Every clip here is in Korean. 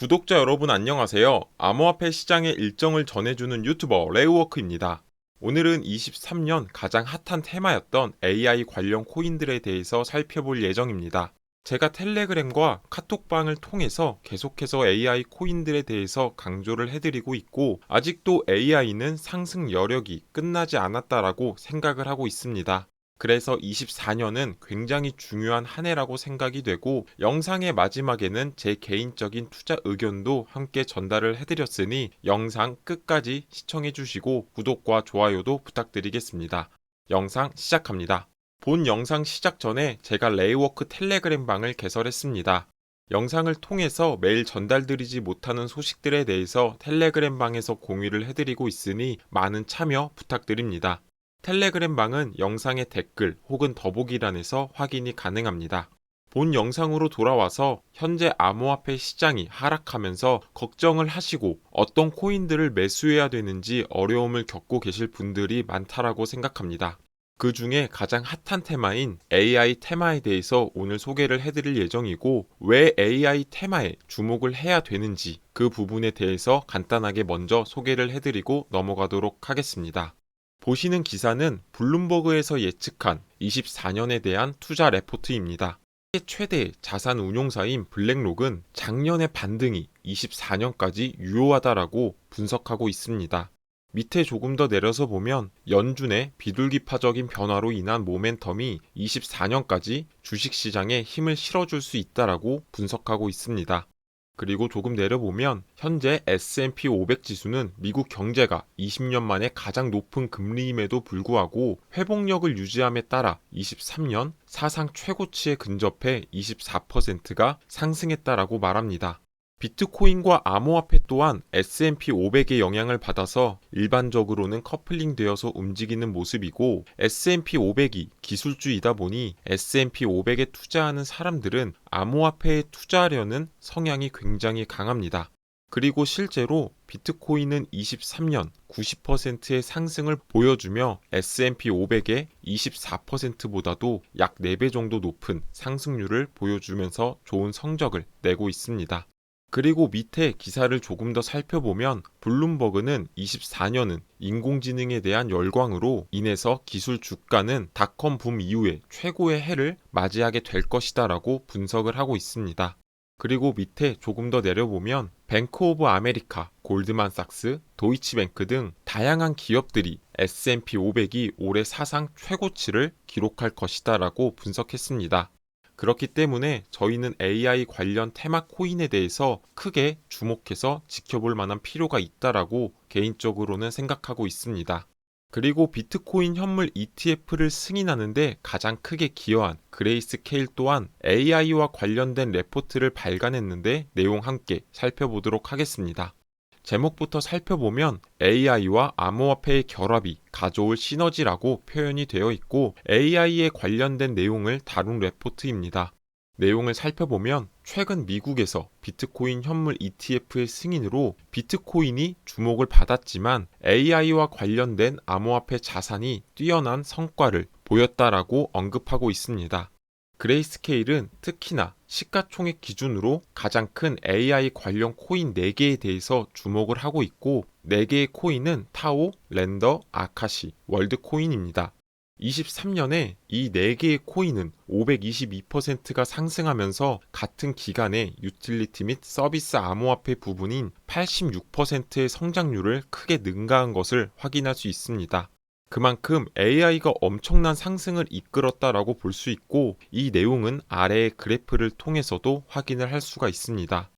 구독자 여러분 안녕하세요. 암호화폐 시장의 일정을 전해주는 유튜버 레우워크입니다. 오늘은 23년 가장 핫한 테마였던 AI 관련 코인들에 대해서 살펴볼 예정입니다. 제가 텔레그램과 카톡방을 통해서 계속해서 AI 코인들에 대해서 강조를 해드리고 있고 아직도 AI는 상승 여력이 끝나지 않았다라고 생각을 하고 있습니다. 그래서 24년은 굉장히 중요한 한 해라고 생각이 되고 영상의 마지막에는 제 개인적인 투자 의견도 함께 전달을 해드렸으니 영상 끝까지 시청해 주시고 구독과 좋아요도 부탁드리겠습니다. 영상 시작합니다. 본 영상 시작 전에 제가 레이워크 텔레그램 방을 개설했습니다. 영상을 통해서 매일 전달드리지 못하는 소식들에 대해서 텔레그램 방에서 공유를 해드리고 있으니 많은 참여 부탁드립니다. 텔레그램 방은 영상의 댓글 혹은 더보기란에서 확인이 가능합니다. 본 영상으로 돌아와서 현재 암호화폐 시장이 하락하면서 걱정을 하시고 어떤 코인들을 매수해야 되는지 어려움을 겪고 계실 분들이 많다라고 생각합니다. 그 중에 가장 핫한 테마인 AI 테마에 대해서 오늘 소개를 해드릴 예정이고 왜 AI 테마에 주목을 해야 되는지 그 부분에 대해서 간단하게 먼저 소개를 해드리고 넘어가도록 하겠습니다. 보시는 기사는 블룸버그에서 예측한 24년에 대한 투자 레포트입니다. 최대 자산 운용사인 블랙록은 작년의 반등이 24년까지 유효하다라고 분석하고 있습니다. 밑에 조금 더 내려서 보면 연준의 비둘기파적인 변화로 인한 모멘텀이 24년까지 주식시장에 힘을 실어줄 수 있다라고 분석하고 있습니다. 그리고 조금 내려보면 현재 S&P 500 지수는 미국 경제가 20년 만에 가장 높은 금리임에도 불구하고 회복력을 유지함에 따라 23년 사상 최고치에 근접해 24%가 상승했다라고 말합니다. 비트코인과 암호화폐 또한 S&P 500의 영향을 받아서 일반적으로는 커플링 되어서 움직이는 모습이고 S&P 500이 기술주이다 보니 S&P 500에 투자하는 사람들은 암호화폐에 투자하려는 성향이 굉장히 강합니다. 그리고 실제로 비트코인은 23년 90%의 상승을 보여주며 S&P 500의 24%보다도 약 4배 정도 높은 상승률을 보여주면서 좋은 성적을 내고 있습니다. 그리고 밑에 기사를 조금 더 살펴보면 블룸버그는 24년은 인공지능에 대한 열광으로 인해서 기술 주가는 닷컴 붐 이후에 최고의 해를 맞이하게 될 것이다라고 분석을 하고 있습니다. 그리고 밑에 조금 더 내려보면 뱅크 오브 아메리카, 골드만삭스, 도이치뱅크 등 다양한 기업들이 S&P 500이 올해 사상 최고치를 기록할 것이다라고 분석했습니다. 그렇기 때문에 저희는 AI 관련 테마 코인에 대해서 크게 주목해서 지켜볼 만한 필요가 있다라고 개인적으로는 생각하고 있습니다. 그리고 비트코인 현물 ETF를 승인하는데 가장 크게 기여한 그레이스케일 또한 AI와 관련된 레포트를 발간했는데 내용 함께 살펴보도록 하겠습니다. 제목부터 살펴보면 AI와 암호화폐의 결합이 가져올 시너지라고 표현이 되어 있고 AI에 관련된 내용을 다룬 레포트입니다. 내용을 살펴보면 최근 미국에서 비트코인 현물 ETF의 승인으로 비트코인이 주목을 받았지만 AI와 관련된 암호화폐 자산이 뛰어난 성과를 보였다라고 언급하고 있습니다. 그레이스케일은 특히나 시가총액 기준으로 가장 큰 AI 관련 코인 4개에 대해서 주목을 하고 있고 4개의 코인은 타오, 랜더, 아카시, 월드코인입니다. 23년에 이 4개의 코인은 522%가 상승하면서 같은 기간에 유틸리티 및 서비스 암호화폐 부분인 86%의 성장률을 크게 능가한 것을 확인할 수 있습니다. 그만큼 AI가 엄청난 상승을 이끌었다라고 볼 수 있고 이 내용은 아래의 그래프를 통해서도 확인을 할 수가 있습니다.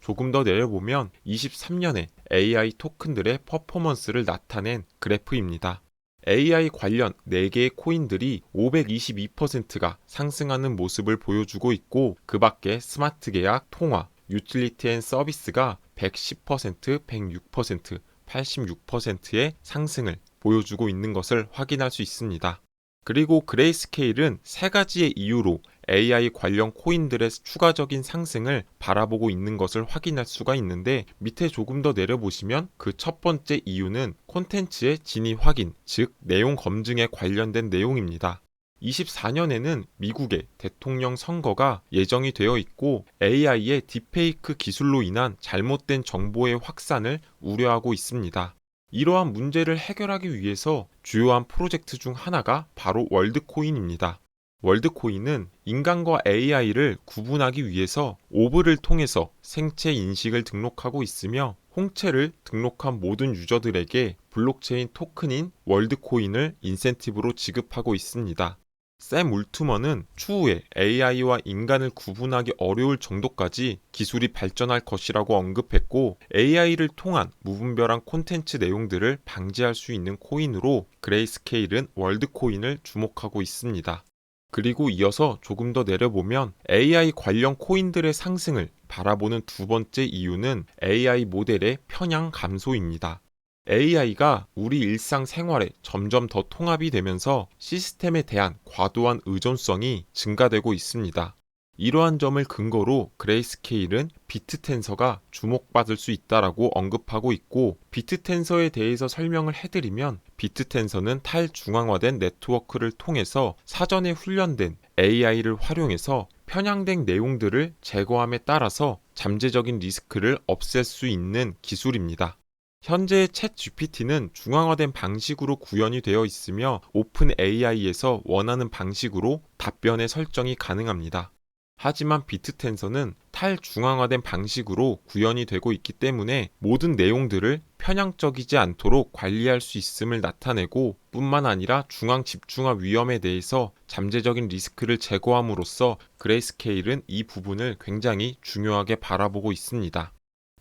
조금 더 내려보면 23년에 AI 토큰들의 퍼포먼스를 나타낸 그래프입니다. AI 관련 4개의 코인들이 522%가 상승하는 모습을 보여주고 있고 그 밖에 스마트 계약, 통화, 유틸리티 앤 서비스가 110%, 106%, 86%의 상승을 보여주고 있는 것을 확인할 수 있습니다. 그리고 그레이스케일은 세 가지의 이유로 AI 관련 코인들의 추가적인 상승을 바라보고 있는 것을 확인할 수가 있는데 밑에 조금 더 내려보시면 그 첫 번째 이유는 콘텐츠의 진위 확인, 즉 내용 검증에 관련된 내용입니다. 24년에는 미국의 대통령 선거가 예정이 되어 있고 AI의 딥페이크 기술로 인한 잘못된 정보의 확산을 우려하고 있습니다. 이러한 문제를 해결하기 위해서 주요한 프로젝트 중 하나가 바로 월드코인입니다. 월드코인은 인간과 AI를 구분하기 위해서 오브를 통해서 생체 인식을 등록하고 있으며 홍채를 등록한 모든 유저들에게 블록체인 토큰인 월드코인을 인센티브로 지급하고 있습니다. 샘 울투먼은 추후에 AI와 인간을 구분하기 어려울 정도까지 기술이 발전할 것이라고 언급했고 AI를 통한 무분별한 콘텐츠 내용들을 방지할 수 있는 코인으로 그레이스케일은 월드코인을 주목하고 있습니다. 그리고 이어서 조금 더 내려보면 AI 관련 코인들의 상승을 바라보는 두 번째 이유는 AI 모델의 편향 감소입니다. AI가 우리 일상 생활에 점점 더 통합이 되면서 시스템에 대한 과도한 의존성이 증가되고 있습니다. 이러한 점을 근거로 그레이스케일은 비트 텐서가 주목받을 수 있다라고 언급하고 있고 비트 텐서에 대해서 설명을 해드리면 비트 텐서는 탈중앙화된 네트워크를 통해서 사전에 훈련된 AI를 활용해서 편향된 내용들을 제거함에 따라서 잠재적인 리스크를 없앨 수 있는 기술입니다. 현재 챗 GPT는 중앙화된 방식으로 구현이 되어 있으며 오픈 AI에서 원하는 방식으로 답변의 설정이 가능합니다. 하지만 비트텐서는 탈중앙화된 방식으로 구현이 되고 있기 때문에 모든 내용들을 편향적이지 않도록 관리할 수 있음을 나타내고 뿐만 아니라 중앙 집중화 위험에 대해서 잠재적인 리스크를 제거함으로써 그레이스케일은 이 부분을 굉장히 중요하게 바라보고 있습니다.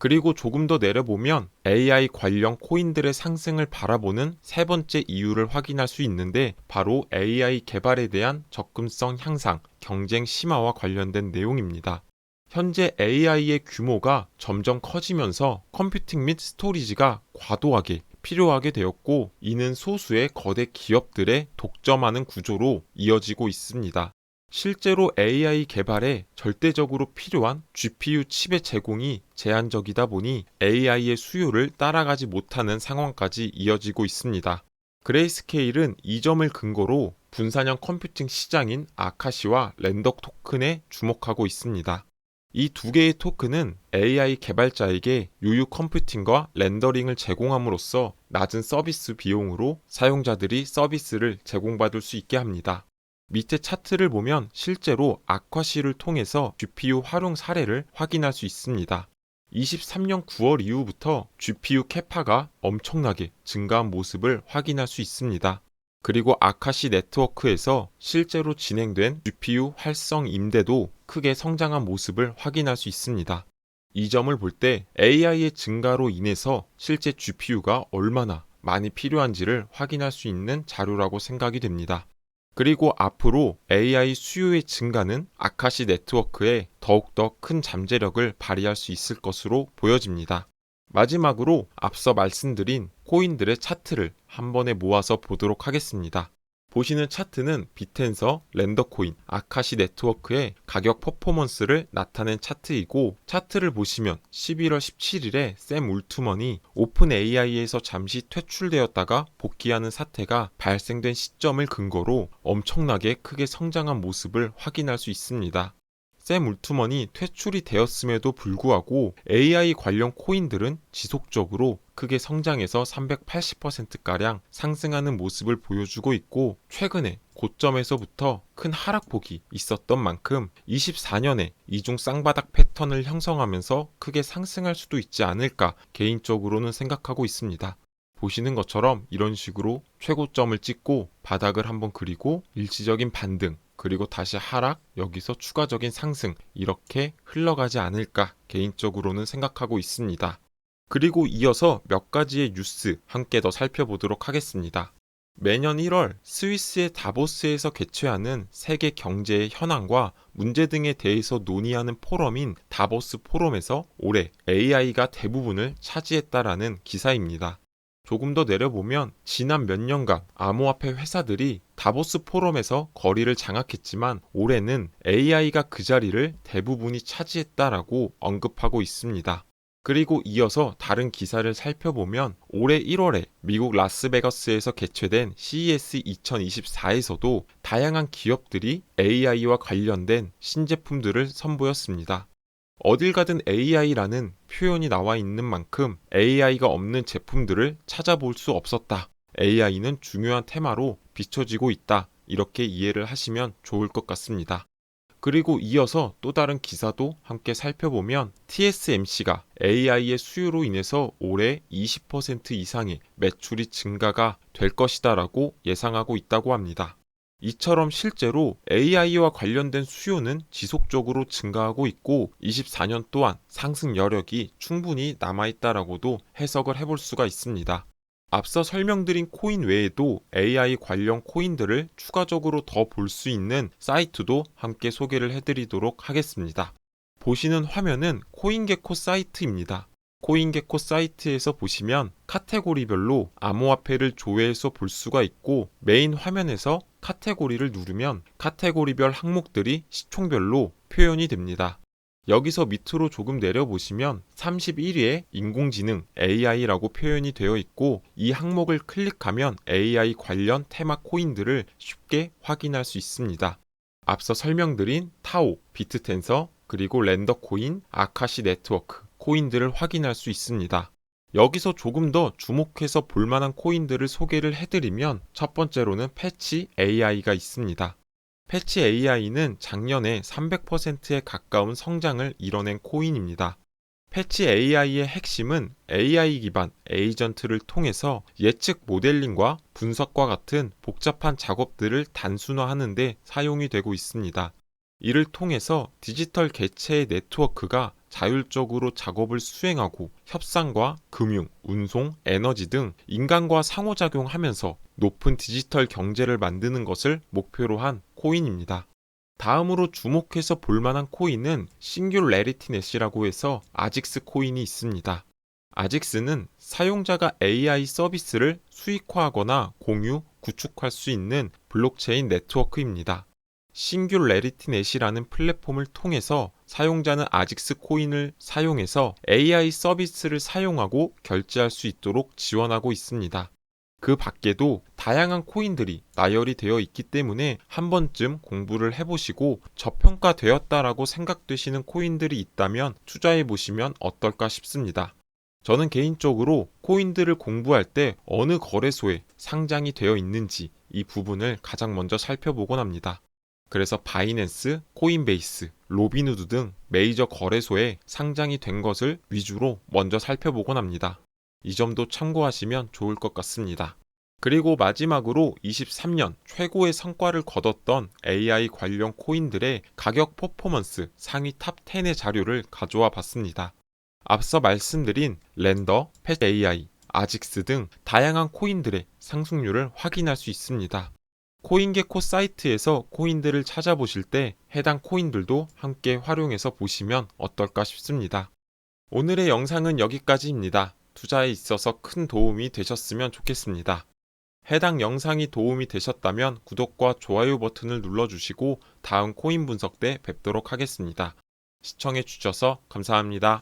그리고 조금 더 내려보면 AI 관련 코인들의 상승을 바라보는 세 번째 이유를 확인할 수 있는데 바로 AI 개발에 대한 접근성 향상, 경쟁 심화와 관련된 내용입니다. 현재 AI의 규모가 점점 커지면서 컴퓨팅 및 스토리지가 과도하게 필요하게 되었고 이는 소수의 거대 기업들의 독점하는 구조로 이어지고 있습니다. 실제로 AI 개발에 절대적으로 필요한 GPU 칩의 제공이 제한적이다 보니 AI의 수요를 따라가지 못하는 상황까지 이어지고 있습니다. 그레이스케일은 이 점을 근거로 분산형 컴퓨팅 시장인 아카시와 랜덕 토큰에 주목하고 있습니다. 이 두 개의 토큰은 AI 개발자에게 유유 컴퓨팅과 렌더링을 제공함으로써 낮은 서비스 비용으로 사용자들이 서비스를 제공받을 수 있게 합니다. 밑에 차트를 보면 실제로 아카시를 통해서 GPU 활용 사례를 확인할 수 있습니다. 23년 9월 이후부터 GPU 캐파가 엄청나게 증가한 모습을 확인할 수 있습니다. 그리고 아카시 네트워크에서 실제로 진행된 GPU 활성 임대도 크게 성장한 모습을 확인할 수 있습니다. 이 점을 볼 때 AI의 증가로 인해서 실제 GPU가 얼마나 많이 필요한지를 확인할 수 있는 자료라고 생각이 됩니다. 그리고 앞으로 AI 수요의 증가는 아카시 네트워크에 더욱더 큰 잠재력을 발휘할 수 있을 것으로 보여집니다. 마지막으로 앞서 말씀드린 코인들의 차트를 한 번에 모아서 보도록 하겠습니다. 보시는 차트는 비텐서, 랜더코인, 아카시 네트워크의 가격 퍼포먼스를 나타낸 차트이고 차트를 보시면 11월 17일에 샘 울투먼이 오픈 AI에서 잠시 퇴출되었다가 복귀하는 사태가 발생된 시점을 근거로 엄청나게 크게 성장한 모습을 확인할 수 있습니다. 샘 울투먼이 퇴출이 되었음에도 불구하고 AI 관련 코인들은 지속적으로 크게 성장해서 380%가량 상승하는 모습을 보여주고 있고 최근에 고점에서부터 큰 하락폭이 있었던 만큼 24년에 이중 쌍바닥 패턴을 형성하면서 크게 상승할 수도 있지 않을까 개인적으로는 생각하고 있습니다. 보시는 것처럼 이런 식으로 최고점을 찍고 바닥을 한번 그리고 일시적인 반등 그리고 다시 하락, 여기서 추가적인 상승, 이렇게 흘러가지 않을까 개인적으로는 생각하고 있습니다. 그리고 이어서 몇 가지의 뉴스 함께 더 살펴보도록 하겠습니다. 매년 1월 스위스의 다보스에서 개최하는 세계 경제의 현황과 문제 등에 대해서 논의하는 포럼인 다보스 포럼에서 올해 AI가 대부분을 차지했다라는 기사입니다. 조금 더 내려보면 지난 몇 년간 암호화폐 회사들이 다보스 포럼에서 거리를 장악했지만 올해는 AI가 그 자리를 대부분이 차지했다라고 언급하고 있습니다. 그리고 이어서 다른 기사를 살펴보면 올해 1월에 미국 라스베가스에서 개최된 CES 2024에서도 다양한 기업들이 AI와 관련된 신제품들을 선보였습니다. 어딜 가든 AI라는 표현이 나와 있는 만큼 AI가 없는 제품들을 찾아볼 수 없었다. AI는 중요한 테마로 비춰지고 있다. 이렇게 이해를 하시면 좋을 것 같습니다. 그리고 이어서 또 다른 기사도 함께 살펴보면 TSMC가 AI의 수요로 인해서 올해 20% 이상의 매출이 증가가 될 것이다라고 예상하고 있다고 합니다. 이처럼 실제로 AI와 관련된 수요는 지속적으로 증가하고 있고 24년 또한 상승 여력이 충분히 남아있다라고도 해석을 해볼 수가 있습니다. 앞서 설명드린 코인 외에도 AI 관련 코인들을 추가적으로 더 볼 수 있는 사이트도 함께 소개를 해드리도록 하겠습니다. 보시는 화면은 코인게코 사이트입니다. 코인게코 사이트에서 보시면 카테고리별로 암호화폐를 조회해서 볼 수가 있고 메인 화면에서 카테고리를 누르면 카테고리별 항목들이 시총별로 표현이 됩니다. 여기서 밑으로 조금 내려보시면 31위에 인공지능 AI라고 표현이 되어 있고 이 항목을 클릭하면 AI 관련 테마 코인들을 쉽게 확인할 수 있습니다. 앞서 설명드린 타오, 비트텐서, 그리고 랜더코인, 아카시 네트워크 코인들을 확인할 수 있습니다. 여기서 조금 더 주목해서 볼만한 코인들을 소개를 해드리면 첫 번째로는 패치 AI가 있습니다. 패치 AI는 작년에 300%에 가까운 성장을 이뤄낸 코인입니다. 패치 AI의 핵심은 AI 기반 에이전트를 통해서 예측 모델링과 분석과 같은 복잡한 작업들을 단순화하는 데 사용이 되고 있습니다. 이를 통해서 디지털 개체의 네트워크가 자율적으로 작업을 수행하고 협상과 금융, 운송, 에너지 등 인간과 상호작용하면서 높은 디지털 경제를 만드는 것을 목표로 한 코인입니다. 다음으로 주목해서 볼만한 코인은 싱귤레리티 넷이라고 해서 아직스 코인이 있습니다. 아직스는 사용자가 AI 서비스를 수익화하거나 공유, 구축할 수 있는 블록체인 네트워크입니다. 싱귤레리티 넷이라는 플랫폼을 통해서 사용자는 아직스 코인을 사용해서 AI 서비스를 사용하고 결제할 수 있도록 지원하고 있습니다. 그 밖에도 다양한 코인들이 나열이 되어 있기 때문에 한 번쯤 공부를 해보시고 저평가되었다라고 생각되시는 코인들이 있다면 투자해 보시면 어떨까 싶습니다. 저는 개인적으로 코인들을 공부할 때 어느 거래소에 상장이 되어 있는지 이 부분을 가장 먼저 살펴보곤 합니다. 그래서 바이낸스, 코인베이스, 로비누드 등 메이저 거래소에 상장이 된 것을 위주로 먼저 살펴보곤 합니다. 이 점도 참고하시면 좋을 것 같습니다. 그리고 마지막으로 23년 최고의 성과를 거뒀던 AI 관련 코인들의 가격 퍼포먼스 상위 탑 10의 자료를 가져와 봤습니다. 앞서 말씀드린 랜더, 펫 AI, 아직스 등 다양한 코인들의 상승률을 확인할 수 있습니다. 코인게코 사이트에서 코인들을 찾아보실 때 해당 코인들도 함께 활용해서 보시면 어떨까 싶습니다. 오늘의 영상은 여기까지입니다. 투자에 있어서 큰 도움이 되셨으면 좋겠습니다. 해당 영상이 도움이 되셨다면 구독과 좋아요 버튼을 눌러주시고 다음 코인 분석 때 뵙도록 하겠습니다. 시청해 주셔서 감사합니다.